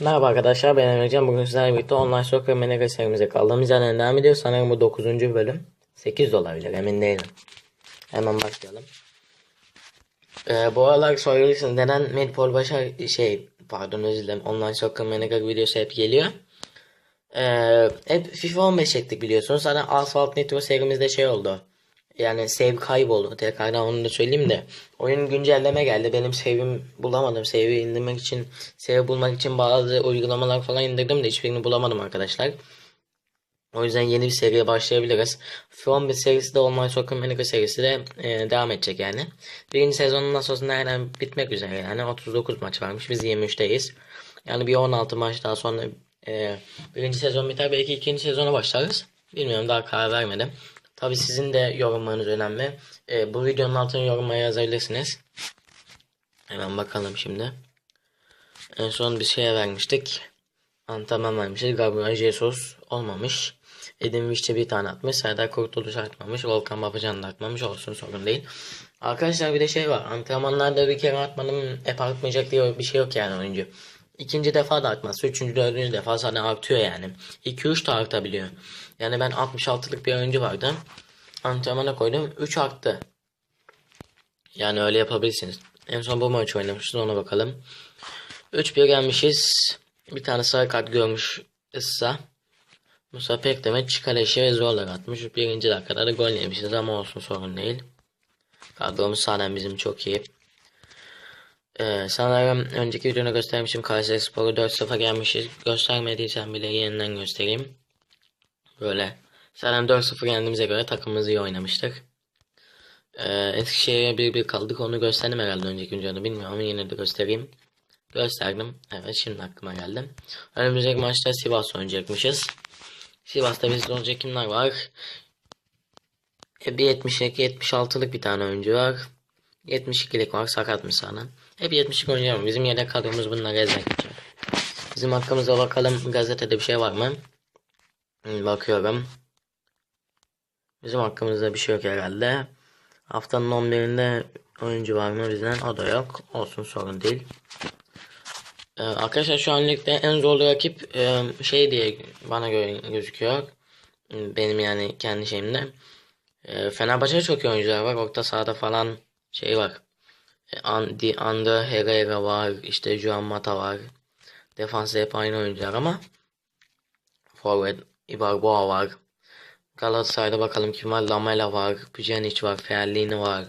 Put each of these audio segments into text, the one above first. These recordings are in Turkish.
Merhaba arkadaşlar ben Emrecan. Bugün sizlerle birlikte online soccer manager serimize kaldığımız yerden devam ediyoruz. Sanırım bu 9. bölüm. 8 de olabilir emin değilim. Hemen başlayalım. Ee, bu aralar soruyorsanız neden Medpol Başar şey pardon özür dilerim online soccer manager videosu hep geliyor. Ee, hep FIFA 15 çektik biliyorsunuz. Zaten Asphalt Nitro serimizde şey oldu. Yani save kayboldu. Tekrardan onu da söyleyeyim de. Oyun güncelleme geldi. Benim save'im bulamadım. Save'i indirmek için, save bulmak için bazı uygulamalar falan indirdim de hiçbirini bulamadım arkadaşlar. O yüzden yeni bir seriye başlayabiliriz. From bir serisi de Online Soccer Manager serisi de e, devam edecek yani. Birinci sezonun sonra nereden bitmek üzere yani. 39 maç varmış. Biz 23'teyiz. Yani bir 16 maç daha sonra e, birinci sezon biter. Belki ikinci sezona başlarız. Bilmiyorum daha karar vermedim. Tabi sizin de yorumlarınız önemli. E, bu videonun altına yorumlara yazabilirsiniz. Hemen bakalım şimdi. En son bir şeye vermiştik. Antrenman vermişiz. Gabriel Jesus olmamış. Edin Vişçe bir tane atmış. Serdar Kurtuluş atmamış. Volkan Babacan da atmamış. Olsun sorun değil. Arkadaşlar bir de şey var. Antrenmanlarda bir kere atmadım hep artmayacak diye bir şey yok yani oyuncu. İkinci defa da artmaz. Üçüncü, dördüncü defa zaten artıyor yani. 2-3 de artabiliyor. Yani ben 66'lık bir oyuncu vardı. Antrenmana koydum. 3 arttı. Yani öyle yapabilirsiniz. En son bu maç oynamışız ona bakalım. 3-1 gelmişiz. Bir tane sarı kart görmüş ıssa. Musa Pekdemet Çikaleşi ve Zorla atmış. Birinci dakikada da gol yemişiz ama olsun sorun değil. Kadromuz sahnen bizim çok iyi. Ee, sanırım önceki videoda göstermişim Kayseri Spor'u 4-0 gelmişiz. Göstermediysem bile yeniden göstereyim. Böyle. Zaten 4-0 yendiğimize göre takımımız iyi oynamıştık. Ee, Eskişehir'e 1-1 kaldık. Onu gösterdim herhalde önceki videoda bilmiyorum ama yine de göstereyim. Gösterdim. Evet şimdi aklıma geldi. Önümüzdeki maçta Sivas oynayacakmışız. Sivas'ta bizde olacak kimler var? E, bir 72 76'lık bir tane oyuncu var. 72'lik var sakatmış sana. Hep 72 oyuncu var. Bizim yedek kadromuz bunlar ezmek için. Bizim hakkımızda bakalım gazetede bir şey var mı? Hmm, Bakıyorum. Bizim hakkımızda bir şey yok herhalde. Haftanın 11'inde oyuncu var mı bizden? O da yok. Olsun sorun değil. Ee, arkadaşlar şu an ligde en zorlu rakip e, şey diye bana göre gözüküyor. Benim yani kendi şeyimde. E, Fenerbahçe'de çok iyi oyuncular var. Orta sahada falan şey var. Andi, Andre Herrera var. işte Juan Mata var. Defansta hep aynı oyuncular ama Forvet Ibarboa var. Galatasaray'da bakalım kim var? Lamela var. Pjanic var. Ferlini var.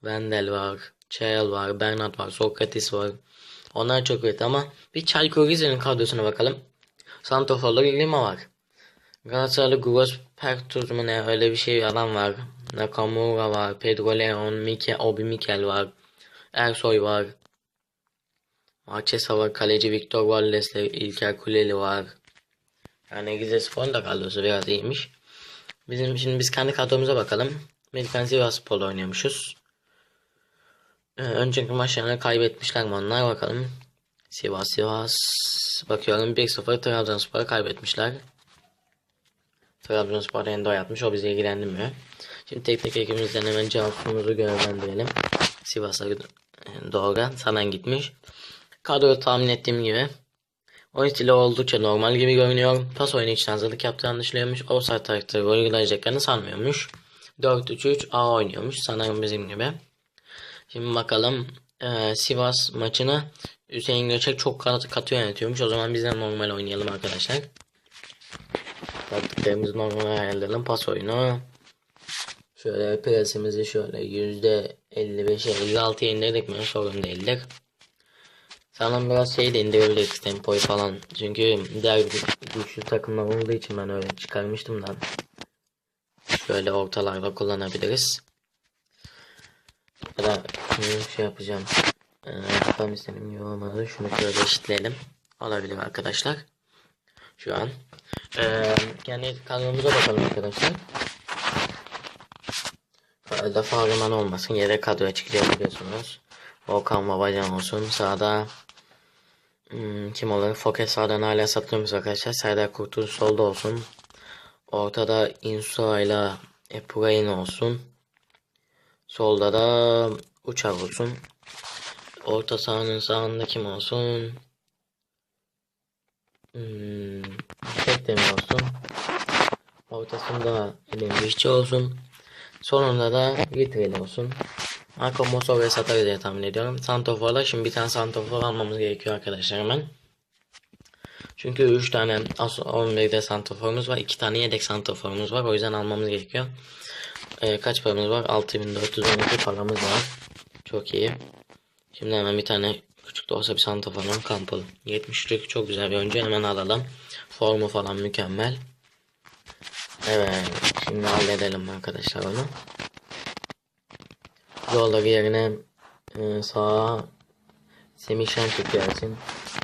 Wendel var. Çayel var. Bernat var. Sokratis var. Onlar çok kötü ama bir Çaykur Rize'nin kadrosuna bakalım. Santofor'da Lima var. Galatasaray'da Gross Pertus mu ne öyle bir şey adam var. Nakamura var. Pedro Leon, Mike, Obi Mikel var. Ersoy var. Marchesa var. Kaleci Victor Valdes'le İlker Kuleli var. Yani Rize Spor'un da kadrosu biraz iyiymiş. Bizim şimdi biz kendi kadromuza bakalım. Amerikan Sivas Spor'da oynuyormuşuz. Ee, önceki maçlarını kaybetmişler mi onlar bakalım. Sivas Sivas bakıyorum 1-0 Trabzonspor'a kaybetmişler. Trabzonspor endo yapmış o bizi ilgilendirmiyor. Şimdi teknik ekibimizden hemen cevabımızı görevlendirelim. Sivas'a doğru Sanan gitmiş. Kadro tahmin ettiğim gibi. Oyun stili oldukça normal gibi görünüyor. Pas oyunu için hazırlık yaptığı anlaşılıyormuş. Offside taktikleri uygulayacaklarını sanmıyormuş. 4-3-3 A oynuyormuş sanırım bizim gibi. Şimdi bakalım e, Sivas maçını Hüseyin Göçek çok kat, katı yönetiyormuş. O zaman biz de normal oynayalım arkadaşlar. Taktiklerimizi normal ayarlayalım. Pas oyunu. Şöyle presimizi şöyle yüzde 55-56 indirdik mi sorun değildir. Sanırım biraz şey de indirebiliriz tempoyu falan. Çünkü diğer güçlü takımlar olduğu için ben öyle çıkarmıştım da. Şöyle ortalarda kullanabiliriz. Ya da şey yapacağım. Ee, tam istedim olmadı. Şunu şöyle eşitleyelim. Olabilir arkadaşlar. Şu an. Ee, yani kanalımıza bakalım arkadaşlar. Arada Fahriman olmasın. Yedek kadroya çıkacak biliyorsunuz. Volkan Babacan olsun. Sağda hmm, kim olur? Foke sağdan hala satılıyormuş arkadaşlar. Serdar Kurtuluş solda olsun. Ortada Insua ile Epurain olsun. Solda da uçak olsun. Orta sahanın sağında kim olsun? Hmm, tek demir olsun. Ortasında Elim Vişçi olsun. Sonunda da Vitril olsun. Marco Mosova'yı satarız diye tahmin ediyorum. Santofor'la şimdi bir tane Santofor almamız gerekiyor arkadaşlar hemen. Çünkü 3 tane as 11'de Santofor'umuz var. 2 tane yedek Santofor'umuz var. O yüzden almamız gerekiyor. Ee, kaç paramız var? 6412 paramız var. Çok iyi. Şimdi hemen bir tane küçük de olsa bir Santofor'un Campbell. 73'lük çok güzel bir oyuncu. Hemen alalım. Formu falan mükemmel. Evet. Şimdi halledelim arkadaşlar onu. Yolları yerine e, sağa Semih Şentürk gelsin.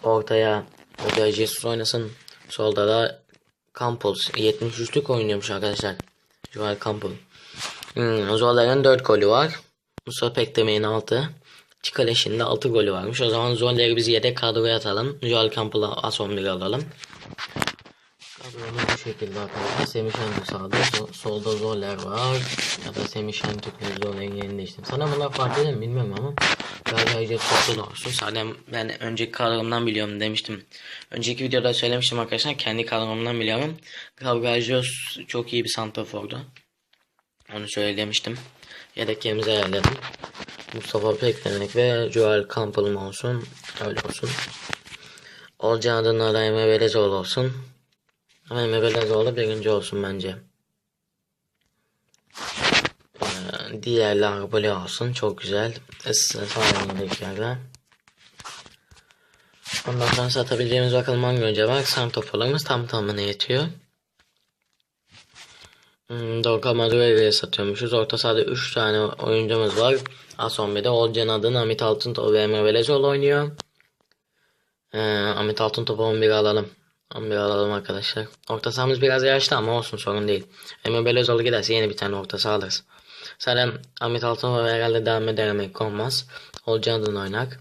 Ortaya Ortaya Jesus oynasın. Solda da Campbell. 73'lük oynuyormuş arkadaşlar. Joel Campbell. Hmm, Zoller'in 4 golü var. Mustafa Pekdemir'in 6. Çikaleş'in de 6 golü varmış. O zaman Zoller'i biz yedek kadroya atalım. Joel Campbell'a as 11 alalım. Kadromuz bu şekilde arkadaşlar. Semih Şentürk sağda. so- solda Zoller var. Ya da Semih Şentürk'le Zoller'in yerini değiştirdim. Sana bunlar fark eder mi bilmiyorum ama. Galiba ücret çok olsun. Zaten ben önceki kadromdan biliyorum demiştim. Önceki videoda söylemiştim arkadaşlar. Kendi kadromdan biliyorum. Gabriel çok iyi bir santrafordu. Onu söylemiştim. Yedek yerimizi ayarladım. Mustafa Peklemek ve Joel Campbell'ım olsun. Öyle olsun. Olcan adına Emre Belezoğlu olsun. Emre Belezoğlu birinci olsun bence. Ee, diğerler böyle olsun. Çok güzel. Issı sağlamdakilerle. Ondan sonra satabileceğimiz bakalım hangi önce var. Santoforlarımız tam tamına yetiyor. Hmm, Dorka Madureira'ya satıyormuşuz. Orta sahada 3 tane oyuncumuz var. A11'de Olcan adını Amit Altıntop ve Emre Belezoğlu oynuyor. Ee, Amit Altıntop'u 11 alalım. 11 alalım arkadaşlar. Orta sahamız biraz yaşlı ama olsun sorun değil. Emre Belezoğlu giderse yeni bir tane orta saha alırız. Zaten Ahmet Altıntop herhalde devam ederek olmaz. Olcan adını oynak.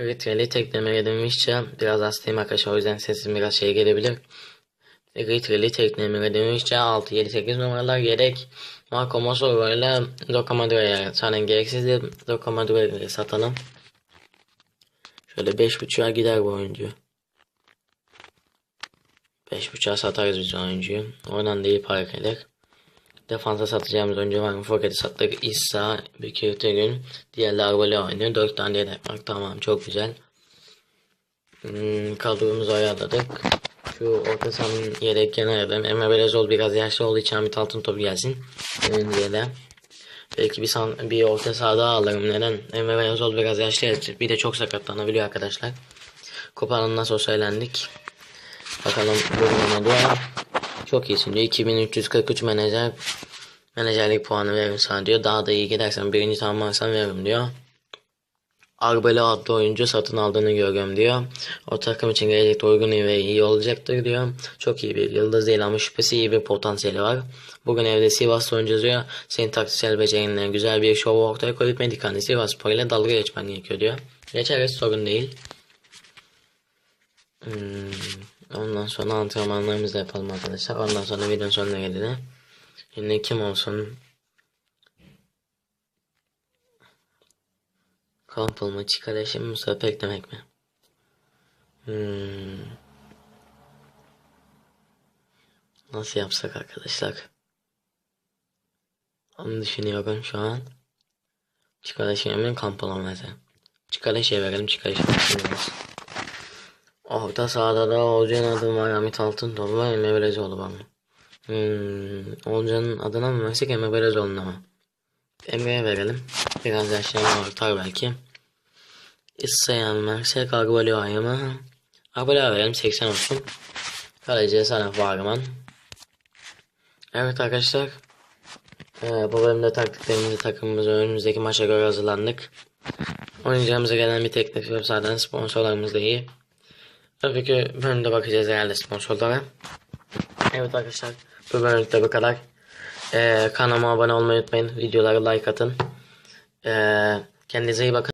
Ritreal'i teklemeye demişçe biraz hastayım arkadaşlar o yüzden sesim biraz şey gelebilir. Ritreal'i teklemeye demişçe 6, 7, 8 numaralar gerek. Marco Mosoro ile Doka Madure'ye zaten gereksizdi. Doka Madure'yi satalım. Şöyle 5.5'a gider bu oyuncu. 5.5'a satarız biz oyuncuyu. Oradan da iyi para gelir. Defansa satacağımız oyuncu var mı? Forvet'i sattık. İsa, Bekir Tegün. Diğerler böyle oynuyor. 4 tane yedek var. Tamam çok güzel. Hmm, kadromuzu ayarladık. Şu orta sahanın yedeklerini ayarladım. Emre Belezoğlu biraz yaşlı olduğu için Hamit Altın topu gelsin. Ön diye. Belki bir, san, bir orta sahada alırım. Neden? Emre Belezoğlu biraz yaşlı. Bir de çok sakatlanabiliyor arkadaşlar. Koparan'dan nasıl söylendik. Bakalım durumuna dua. Çok iyisin diyor. 2343 menajer menajerlik puanı veririm sana diyor. Daha da iyi gidersen birinci tamamlarsan veririm diyor. Arbele adlı oyuncu satın aldığını görüyorum diyor. O takım için gelecekte uygun ve iyi olacaktır diyor. Çok iyi bir yıldız değil ama şüphesi iyi bir potansiyeli var. Bugün evde Sivas oyuncu diyor. Senin taktiksel becerinle güzel bir şovu ortaya koyup Medikan'ı Sivas Spor ile dalga geçmen gerekiyor diyor. Geçeriz sorun değil. Hmm, ondan sonra antrenmanlarımızı yapalım arkadaşlar. Ondan sonra videonun sonuna geldi. Yine kim olsun? Campbell mı? Çikaleşim mi? Mustafa Peklemek mi? Hmm. Nasıl yapsak arkadaşlar? Onu düşünüyorum şu an. Çikaleşim mi? Campbell olmaz. Çikaleşe verelim. Çikaleşe verelim. Orta sahada da Olcan adı var. Hamit Altın var. Emre Belezoğlu var? Hmm, Olcan'ın adına mı versek Emre Belezoğlu'na mı? Emre'ye verelim. Biraz yaşlarına artar belki. İsteyen versek Agbalio'ya mı? Agbalio'ya verelim 80 olsun. Kaleci sana Varman. Evet arkadaşlar. Ee, bu bölümde taktiklerimizi takımımızı önümüzdeki maça göre hazırlandık. Oynayacağımıza gelen bir teklif yok zaten sponsorlarımız da iyi. Tabii ki bölümde bakacağız herhalde sponsorlara. Evet arkadaşlar bu bölümde bu kadar. Ee, kanalıma abone olmayı unutmayın. Videolara like atın. Ee, kendinize iyi bakın.